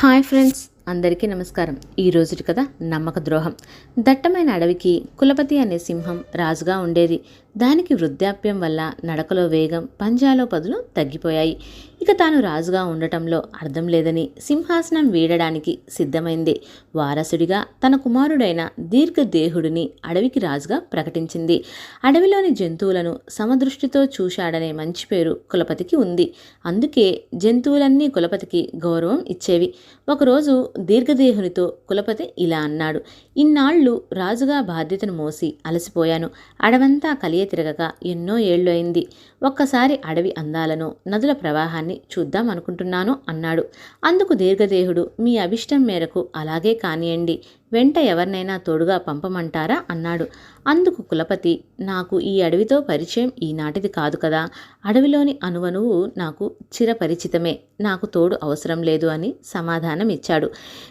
Hi friends అందరికీ నమస్కారం. ఈ రోజుటి కథ నమ్మక ద్రోహం. దట్టమైన అడవికి కులపతి అనే సింహం రాజుగా ఉండేది. దానికి వృద్ధాప్యం వల్ల నడకలో వేగం పంజాలో పదులు తగ్గిపోయాయి. ఇక తాను రాజుగా ఉండటంలో అర్థం లేదని సింహాసనం వీడడానికి సిద్ధమైంది. వారసుడిగా తన కుమారుడైన దీర్ఘదేహుడిని అడవికి రాజుగా ప్రకటించింది. అడవిలోని జంతువులను సమదృష్టితో చూశాడనే మంచి పేరు కులపతికి ఉంది. అందుకే జంతువులన్నీ కులపతికి గౌరవం ఇచ్చేవి. ఒకరోజు దీర్ఘదేహునితో కులపతి ఇలా అన్నాడు ఇన్నాళ్ళు రాజుగా బాధ్యతను మోసి అలసిపోయాను. అడవంతా కలియ తిరగక ఎన్నో ఏళ్ళు అయింది. ఒక్కసారి అడవి అందాలను నదుల ప్రవాహాన్ని చూద్దాం అనుకుంటున్నాను అన్నాడు. అందుకు దీర్ఘదేహుడు మీ అభిష్టం మేరకు అలాగే కానియండి వెంట ఎవరినైనా తోడుగా పంపమంటారా? అన్నాడు. అందుకు కులపతి నాకు ఈ అడవితో పరిచయం ఈనాటిది కాదు కదా అడవిలోని అనువనువు నాకు చిరపరిచితమే నాకు తోడు అవసరం లేదు అని సమాధానం ఇచ్చాడు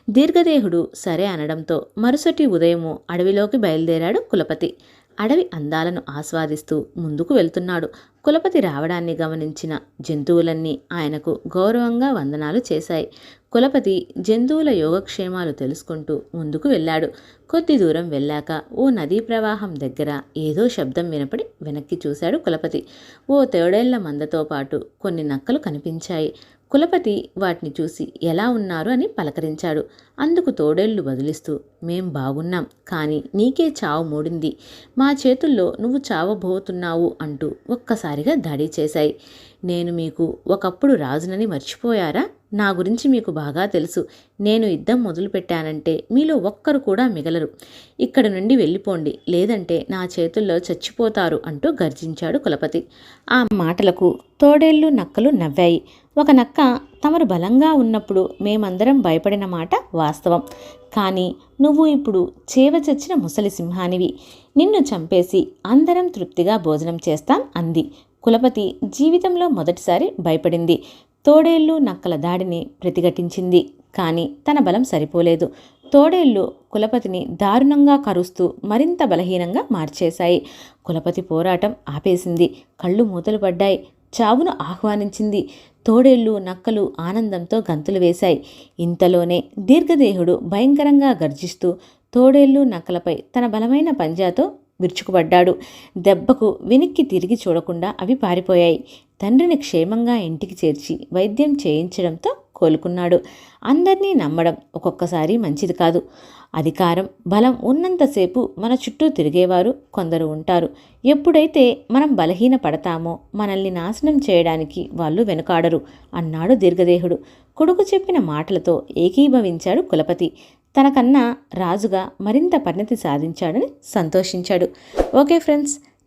దీర్ఘదేహుడు సరే అనడంతో మరుసటి ఉదయము అడవిలోకి బయలుదేరాడు కులపతి. అడవి అందాలను ఆస్వాదిస్తూ ముందుకు వెళ్తున్నాడు. కులపతి రావడాన్ని గమనించిన జంతువులన్నీ ఆయనకు గౌరవంగా వందనాలు చేశాయి. కులపతి జంతువుల యోగక్షేమాలు తెలుసుకుంటూ ముందుకు వెళ్ళాడు. కొద్ది దూరం వెళ్ళాక ఓ నదీ ప్రవాహం దగ్గర ఏదో శబ్దం వినపడి వెనక్కి చూశాడు కులపతి. ఓ తేడేళ్ళ మందతో పాటు కొన్ని నక్కలు కనిపించాయి. కులపతి వాటిని చూసి ఎలా ఉన్నారు అని పలకరించాడు. అందుకు తోడేళ్ళు బదులిస్తూ మేం బాగున్నాం కానీ నీకే చావు మూడింది. మా చేతుల్లో నువ్వు చావబోతున్నావు అంటూ ఒక్కసారిగా దాడి చేశాయి. నేను మీకు ఒకప్పుడు రాజునని మర్చిపోయారా? నా గురించి మీకు బాగా తెలుసు. నేను యుద్ధం మొదలుపెట్టానంటే మీలో ఒక్కరు కూడా మిగలరు. ఇక్కడ నుండి వెళ్ళిపోండి లేదంటే నా చేతుల్లో చచ్చిపోతారు అంటూ గర్జించాడు కులపతి. ఆ మాటలకు తోడేళ్ళు నక్కలు నవ్వాయి. ఒక నక్క తమరు బలంగా ఉన్నప్పుడు మేమందరం భయపడిన మాట వాస్తవం. కానీ నువ్వు ఇప్పుడు చేవ చచ్చిన ముసలి సింహానివి. నిన్ను చంపేసి అందరం తృప్తిగా భోజనం చేస్తాం అంది. కులపతి జీవితంలో మొదటిసారి భయపడింది. తోడేళ్ళు నక్కల దాడిని ప్రతిఘటించింది. కానీ తన బలం సరిపోలేదు. తోడేళ్ళు కులపతిని దారుణంగా కరుస్తూ మరింత బలహీనంగా మార్చేశాయి. కులపతి పోరాటం ఆపేసింది. కళ్ళు మూతలు పడ్డాయి. చావును ఆహ్వానించింది. తోడేళ్ళు నక్కలు ఆనందంతో గంతులు వేశాయి. ఇంతలోనే దీర్ఘదేహుడు భయంకరంగా గర్జిస్తూ తోడేళ్ళు నక్కలపై తన బలమైన పంజాతో విరుచుకుపడ్డాడు. దెబ్బకు వెనక్కి తిరిగి చూడకుండా అవి పారిపోయాయి. తండ్రిని క్షేమంగా ఇంటికి చేర్చి వైద్యం చేయించడంతో కోలుకున్నాడు. అందరినీ నమ్మడం ఒక్కొక్కసారి మంచిది కాదు. అధికారం బలం ఉన్నంతసేపు మన చుట్టూ తిరిగేవారు కొందరు ఉంటారు. ఎప్పుడైతే మనం బలహీన పడతామో మనల్ని నాశనం చేయడానికి వాళ్ళు వెనుకాడరు అన్నాడు దీర్ఘదేహుడు. కొడుకు చెప్పిన మాటలతో ఏకీభవించాడు కులపతి. తనకన్నా రాజుగా మరింత పరిణతి సాధించాడని సంతోషించాడు. Okay friends